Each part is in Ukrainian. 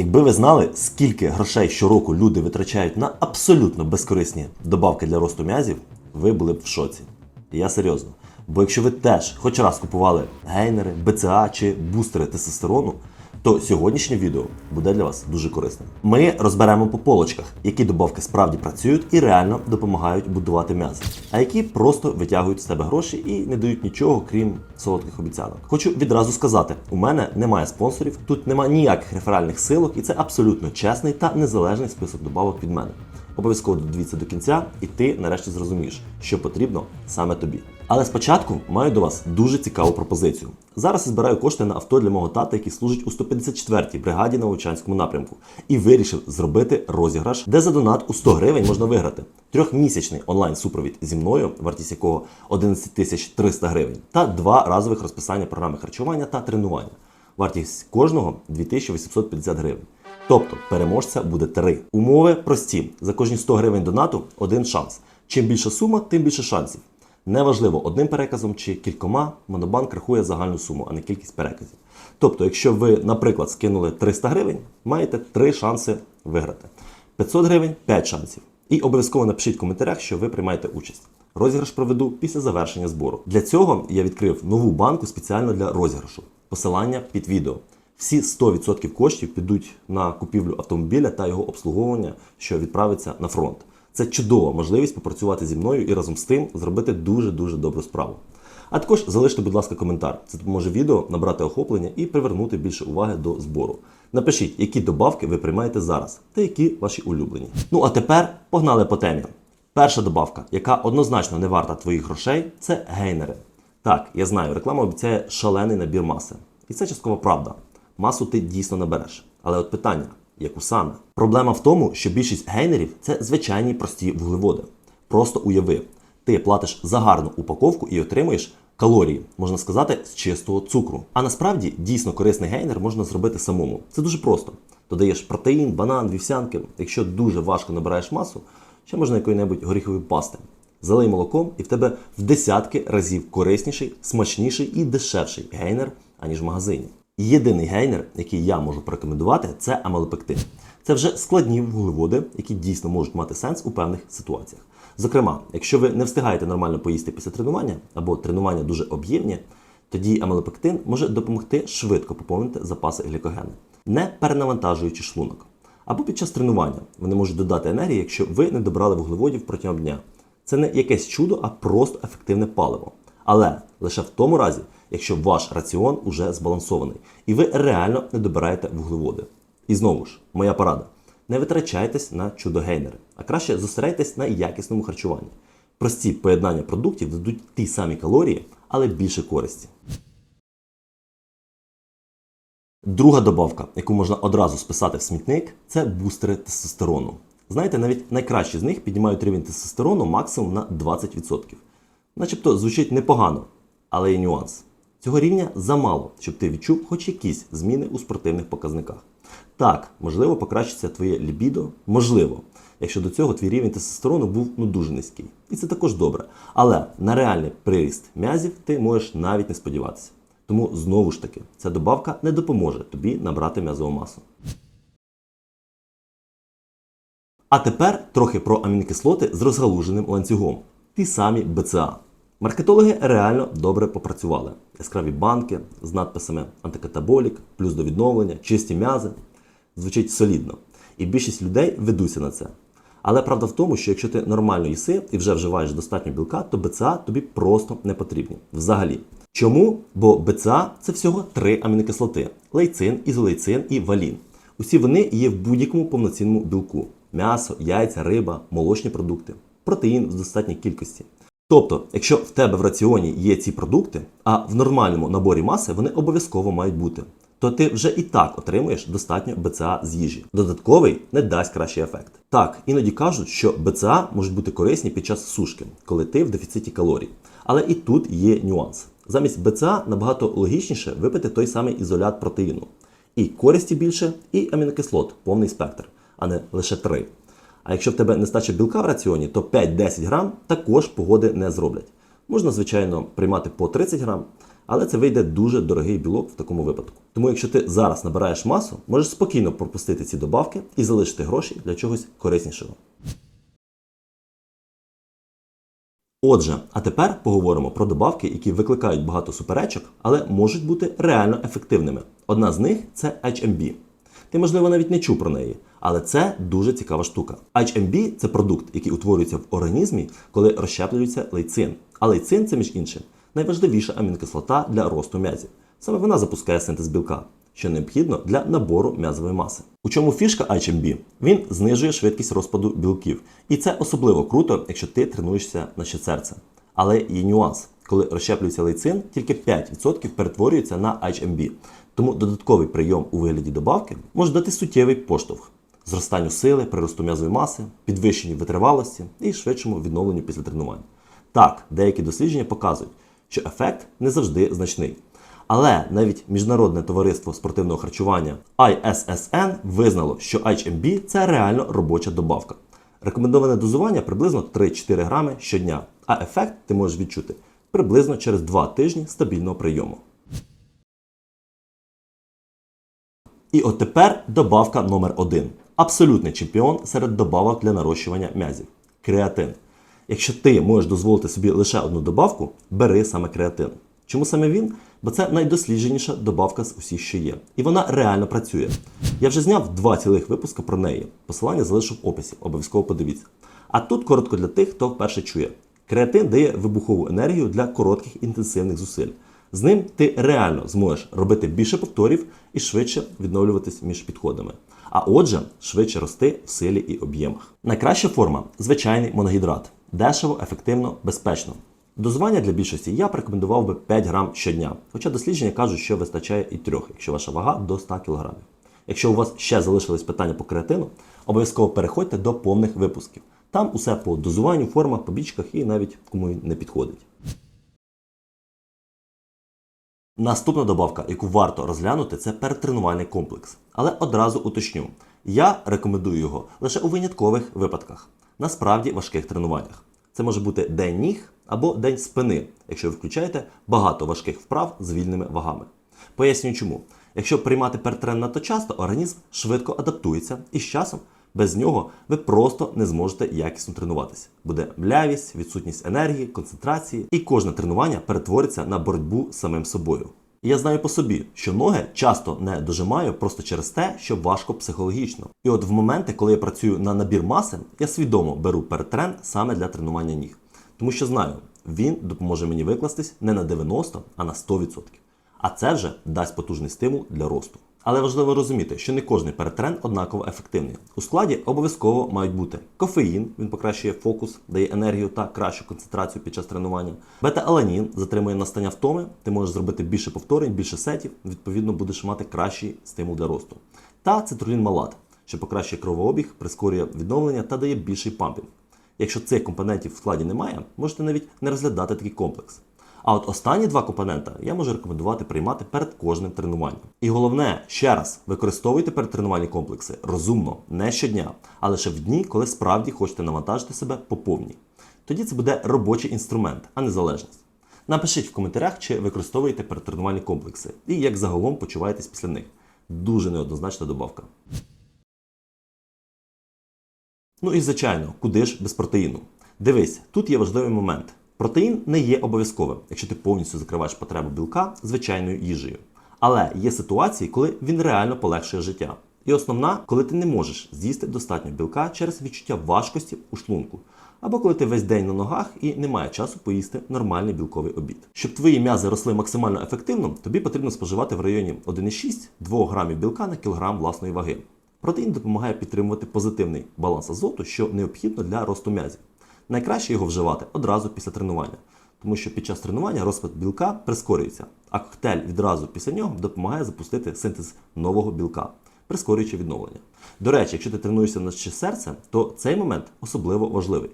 Якби ви знали, скільки грошей щороку люди витрачають на абсолютно безкорисні добавки для росту м'язів, ви були б в шоці. Я серйозно. Бо якщо ви теж хоч раз купували гейнери, БЦА чи бустери тестостерону, то сьогоднішнє відео буде для вас дуже корисним. Ми розберемо по полочках, які добавки справді працюють і реально допомагають будувати м'язи, а які просто витягують з тебе гроші і не дають нічого, крім солодких обіцянок. Хочу відразу сказати: у мене немає спонсорів, тут немає ніяких реферальних силок, і це абсолютно чесний та незалежний список добавок від мене. Обов'язково додивіться до кінця, і ти нарешті зрозумієш, що потрібно саме тобі. Але спочатку маю до вас дуже цікаву пропозицію. Зараз я збираю кошти на авто для мого тата, який служить у 154-й бригаді на Вовчанському напрямку, і вирішив зробити розіграш, де за донат у 100 гривень можна виграти трьохмісячний онлайн-супровід зі мною, вартість якого 11 тисяч 300 гривень, та два разових розписання програми харчування та тренування. Вартість кожного 2850 гривень. Тобто переможця буде три. Умови прості: за кожні 100 гривень донату один шанс. Чим більша сума, тим більше шансів. Неважливо, одним переказом чи кількома, монобанк рахує загальну суму, а не кількість переказів. Тобто, якщо ви, наприклад, скинули 300 гривень, маєте 3 шанси виграти. 500 гривень 5 шансів. І обов'язково напишіть в коментарях, що ви приймаєте участь. Розіграш проведу після завершення збору. Для цього я відкрив нову банку спеціально для розіграшу. Посилання під відео. Всі 100% коштів підуть на купівлю автомобіля та його обслуговування, що відправиться на фронт. Це чудова можливість попрацювати зі мною і разом з тим зробити дуже-дуже добру справу. А також залиште, будь ласка, коментар. Це допоможе відео набрати охоплення і привернути більше уваги до збору. Напишіть, які добавки ви приймаєте зараз та які ваші улюблені. Ну а тепер погнали по темі. Перша добавка, яка однозначно не варта твоїх грошей, це гейнери. Так, я знаю, реклама обіцяє шалений набір маси. І це частково правда. Масу ти дійсно набереш. Але от питання, яку саме? Проблема в тому, що більшість гейнерів це звичайні прості вуглеводи. Просто уяви, ти платиш за гарну упаковку і отримуєш калорії, можна сказати, з чистого цукру. А насправді дійсно корисний гейнер можна зробити самому. Це дуже просто. Додаєш протеїн, банан, вівсянки. Якщо дуже важко набираєш масу, ще можна якої-небудь горіхової пасти. Залий молоком, і в тебе в десятки разів корисніший, смачніший і дешевший гейнер, аніж в магазині. Єдиний гейнер, який я можу порекомендувати, це амелопектин. Це вже складні вуглеводи, які дійсно можуть мати сенс у певних ситуаціях. Зокрема, якщо ви не встигаєте нормально поїсти після тренування або тренування дуже об'ємні, тоді амелопектин може допомогти швидко поповнити запаси глікогену, не перенавантажуючи шлунок. Або під час тренування вони можуть додати енергії, якщо ви не добрали вуглеводів протягом дня. Це не якесь чудо, а просто ефективне паливо. Але лише в тому разі, якщо ваш раціон уже збалансований і ви реально не добираєте вуглеводи. І знову ж, моя порада: не витрачайтесь на чудо-гейнери, а краще зосередьтесь на якісному харчуванні. Прості поєднання продуктів дадуть ті самі калорії, але більше користі. Друга добавка, яку можна одразу списати в смітник, це бустери тестостерону. Знаєте, навіть найкращі з них піднімають рівень тестостерону максимум на 20%. Начебто звучить непогано, але є нюанс. Цього рівня замало, щоб ти відчув хоч якісь зміни у спортивних показниках. Так, можливо, покращиться твоє лібідо, можливо, якщо до цього твій рівень тестостерону був ну дуже низький. І це також добре. Але на реальний приріст м'язів ти можеш навіть не сподіватися. Тому знову ж таки, ця добавка не допоможе тобі набрати м'язову масу. А тепер трохи про амінокислоти з розгалуженим ланцюгом. Ті самі БЦА. Маркетологи реально добре попрацювали. Яскраві банки з надписами антикатаболік, плюс до відновлення, чисті м'язи. Звучить солідно. І більшість людей ведуться на це. Але правда в тому, що якщо ти нормально їси і вже вживаєш достатньо білка, то БЦА тобі просто не потрібні. Взагалі. Чому? Бо БЦА це всього три амінокислоти: лейцин, ізолейцин і валін. Усі вони є в будь-якому повноцінному білку: м'ясо, яйця, риба, молочні продукти, протеїн в достатній кількості. Тобто, якщо в тебе в раціоні є ці продукти, а в нормальному наборі маси вони обов'язково мають бути, то ти вже і так отримуєш достатньо БЦА з їжі. Додатковий не дасть кращий ефект. Так, іноді кажуть, що БЦА можуть бути корисні під час сушки, коли ти в дефіциті калорій. Але і тут є нюанс. Замість БЦА набагато логічніше випити той самий ізолят протеїну. І користі більше, і амінокислот повний спектр, а не лише три. А якщо в тебе нестача білка в раціоні, то 5-10 грам також погоди не зроблять. Можна, звичайно, приймати по 30 грам, Але це вийде дуже дорогий білок в такому випадку. Тому, якщо ти зараз набираєш масу, можеш спокійно пропустити ці добавки і залишити гроші для чогось кориснішого. Отже, а тепер поговоримо про добавки, які викликають багато суперечок, але можуть бути реально ефективними. Одна з них це HMB. Ти, можливо, навіть не чув про неї, але це дуже цікава штука. HMB – це продукт, який утворюється в організмі, коли розщеплюється лейцин. А лейцин це, між іншим, найважливіша амінокислота для росту м'язів. Саме вона запускає синтез білка, що необхідно для набору м'язової маси. У чому фішка HMB? Він знижує швидкість розпаду білків. І це особливо круто, якщо ти тренуєшся на ще серце. Але є нюанс. Коли розщеплюється лейцин, тільки 5% перетворюється на HMB. Тому додатковий прийом у вигляді добавки може дати суттєвий поштовх зростанню сили, приросту м'язової маси, підвищенню витривалості і швидшому відновленню після тренувань. Так, деякі дослідження показують, що ефект не завжди значний. Але навіть Міжнародне товариство спортивного харчування ISSN визнало, що HMB – це реально робоча добавка. Рекомендоване дозування приблизно 3-4 грами щодня, а ефект ти можеш відчути приблизно через 2 тижні стабільного прийому. І от тепер добавка номер 1 Абсолютний чемпіон серед добавок для нарощування м'язів креатин. Якщо ти можеш дозволити собі лише одну добавку, бери саме креатин. Чому саме він? Бо це найдослідженіша добавка з усіх, що є. І вона реально працює. Я вже зняв два цілих випуска про неї. Посилання залишу в описі, обов'язково подивіться. А тут коротко для тих, хто вперше чує. Креатин дає вибухову енергію для коротких інтенсивних зусиль. З ним ти реально зможеш робити більше повторів і швидше відновлюватись між підходами. А отже, швидше рости в силі і об'ємах. Найкраща форма звичайний моногідрат. Дешево, ефективно, безпечно. Дозування для більшості я б рекомендував би 5 грам щодня, хоча дослідження кажуть, що вистачає і 3, якщо ваша вага до 100 кг. Якщо у вас ще залишились питання по креатину, обов'язково переходьте до повних випусків. Там усе по дозуванню, формах, побічках і навіть кому не підходить. Наступна добавка, яку варто розглянути, це перетренувальний комплекс. Але одразу уточню: я рекомендую його лише у виняткових випадках, насправді важких тренуваннях. Це може бути день ніг або день спини, якщо ви включаєте багато важких вправ з вільними вагами. Пояснюю чому. Якщо приймати перетрен надто часто, організм швидко адаптується і з часом без нього ви просто не зможете якісно тренуватися. Буде млявість, відсутність енергії, концентрації, і кожне тренування перетвориться на боротьбу з самим собою. І я знаю по собі, що ноги часто не дожимаю просто через те, що важко психологічно. І от в моменти, коли я працюю на набір маси, я свідомо беру перетрен саме для тренування ніг. Тому що знаю, він допоможе мені викластись не на 90, а на 100%. А це вже дасть потужний стимул для росту. Але важливо розуміти, що не кожний перетрен однаково ефективний. У складі обов'язково мають бути кофеїн, він покращує фокус, дає енергію та кращу концентрацію під час тренування. Бета-аланін затримує настання втоми, ти можеш зробити більше повторень, більше сетів, відповідно будеш мати кращий стимул для росту. Та цитрулін малат, що покращує кровообіг, прискорює відновлення та дає більший пампінг. Якщо цих компонентів в складі немає, можете навіть не розглядати такий комплекс. А от останні два компонента я можу рекомендувати приймати перед кожним тренуванням. І головне, ще раз, використовуйте передтренувальні комплекси розумно, не щодня, а лише в дні, коли справді хочете навантажити себе по повній. Тоді це буде робочий інструмент, а не залежність. Напишіть в коментарях, чи використовуєте передтренувальні комплекси і як загалом почуваєтесь після них. Дуже неоднозначна добавка. Ну і звичайно, куди ж без протеїну? Дивись, тут є важливий момент. Протеїн не є обов'язковим, якщо ти повністю закриваєш потребу білка звичайною їжею. Але є ситуації, коли він реально полегшує життя. І основна, коли ти не можеш з'їсти достатньо білка через відчуття важкості у шлунку, або коли ти весь день на ногах і немає часу поїсти нормальний білковий обід. Щоб твої м'язи росли максимально ефективно, тобі потрібно споживати в районі 1,6-2 грамів білка на кілограм власної ваги. Протеїн допомагає підтримувати позитивний баланс азоту, що необхідно для росту м'язів. Найкраще його вживати одразу після тренування, тому що під час тренування розпад білка прискорюється, а коктейль відразу після нього допомагає запустити синтез нового білка, прискорюючи відновлення. До речі, якщо ти тренуєшся на серце, то цей момент особливо важливий.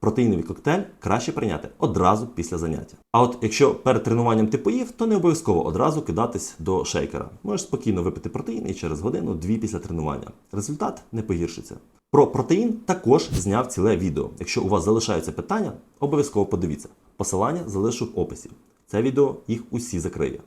Протеїновий коктейль краще прийняти одразу після заняття. А от якщо перед тренуванням ти поїв, то не обов'язково одразу кидатись до шейкера. Можеш спокійно випити протеїн і через годину-дві після тренування. Результат не погіршиться. Про протеїн також зняв ціле відео. Якщо у вас залишаються питання, обов'язково подивіться. Посилання залишу в описі. Це відео їх усі закриє.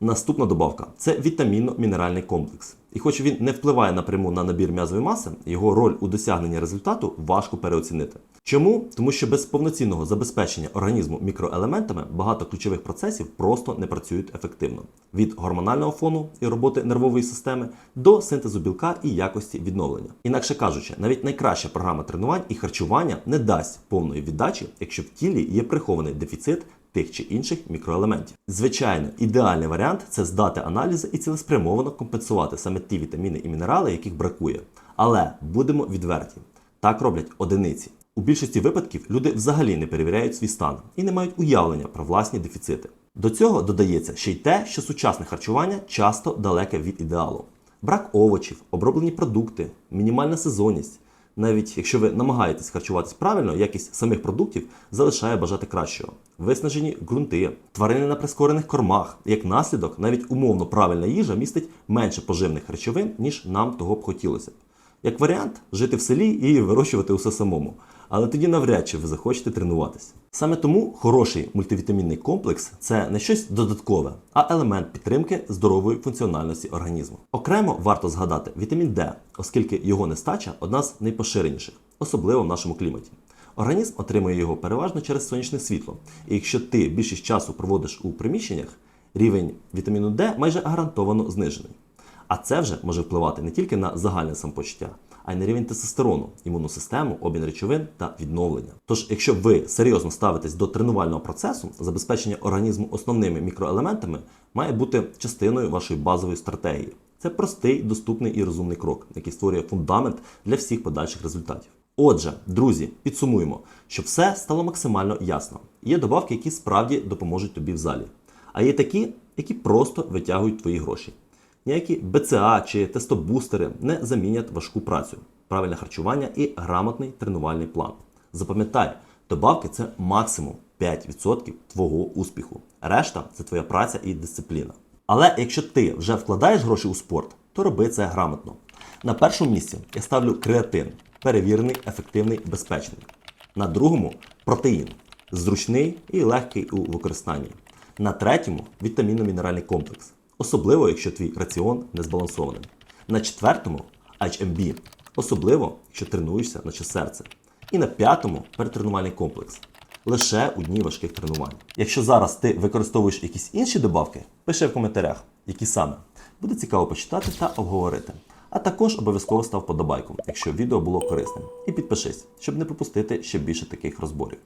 Наступна добавка це вітамінно-мінеральний комплекс. І хоч він не впливає напряму на набір м'язової маси, його роль у досягненні результату важко переоцінити. Чому? Тому що без повноцінного забезпечення організму мікроелементами багато ключових процесів просто не працюють ефективно: від гормонального фону і роботи нервової системи до синтезу білка і якості відновлення. Інакше кажучи, навіть найкраща програма тренувань і харчування не дасть повної віддачі, якщо в тілі є прихований дефіцит тих чи інших мікроелементів. Звичайно, ідеальний варіант це здати аналізи і цілеспрямовано компенсувати саме ті вітаміни і мінерали, яких бракує. Але будемо відверті, так роблять одиниці. У більшості випадків люди взагалі не перевіряють свій стан і не мають уявлення про власні дефіцити. До цього додається ще й те, що сучасне харчування часто далеке від ідеалу. Брак овочів, оброблені продукти, мінімальна сезонність. Навіть якщо ви намагаєтесь харчуватись правильно, якість самих продуктів залишає бажати кращого. Виснажені ґрунти, тварини на прискорених кормах. Як наслідок, навіть умовно правильна їжа містить менше поживних речовин, ніж нам того б хотілося. Як варіант, жити в селі і вирощувати усе самому. Але тоді навряд чи ви захочете тренуватись. Саме тому хороший мультивітамінний комплекс це не щось додаткове, а елемент підтримки здорової функціональності організму. Окремо варто згадати вітамін Д, оскільки його нестача одна з найпоширеніших, особливо в нашому кліматі. Організм отримує його переважно через сонячне світло. І якщо ти більшість часу проводиш у приміщеннях, рівень вітаміну Д майже гарантовано знижений. А це вже може впливати не тільки на загальне самопочуття, а й на рівень тестостерону, імунну систему, обмін речовин та відновлення. Тож, якщо ви серйозно ставитесь до тренувального процесу, забезпечення організму основними мікроелементами має бути частиною вашої базової стратегії. Це простий, доступний і розумний крок, який створює фундамент для всіх подальших результатів. Отже, друзі, підсумуємо, щоб все стало максимально ясно. Є добавки, які справді допоможуть тобі в залі. А є такі, які просто витягують твої гроші. Ніякі БЦА чи тестобустери не замінять важку працю, правильне харчування і грамотний тренувальний план. Запам'ятай, добавки це максимум 5% твого успіху. Решта це твоя праця і дисципліна. Але якщо ти вже вкладаєш гроші у спорт, то роби це грамотно. На першому місці я ставлю креатин, перевірений, ефективний, безпечний. На другому протеїн, зручний і легкий у використанні. На третьому вітамінно-мінеральний комплекс, особливо якщо твій раціон не збалансований. На четвертому HMB, особливо якщо тренуєшся наче серце. І на п'ятому перетренувальний комплекс. Лише у дні важких тренувань. Якщо зараз ти використовуєш якісь інші добавки, пиши в коментарях, які саме. Буде цікаво почитати та обговорити. А також обов'язково став подобайку, якщо відео було корисним. І підпишись, щоб не пропустити ще більше таких розборів.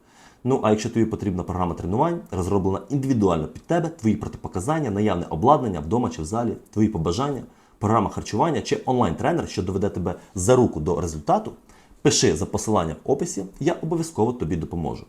Ну а якщо тобі потрібна програма тренувань, розроблена індивідуально під тебе, твої протипоказання, наявне обладнання вдома чи в залі, твої побажання, програма харчування чи онлайн-тренер, що доведе тебе за руку до результату, пиши за посиланням в описі, я обов'язково тобі допоможу.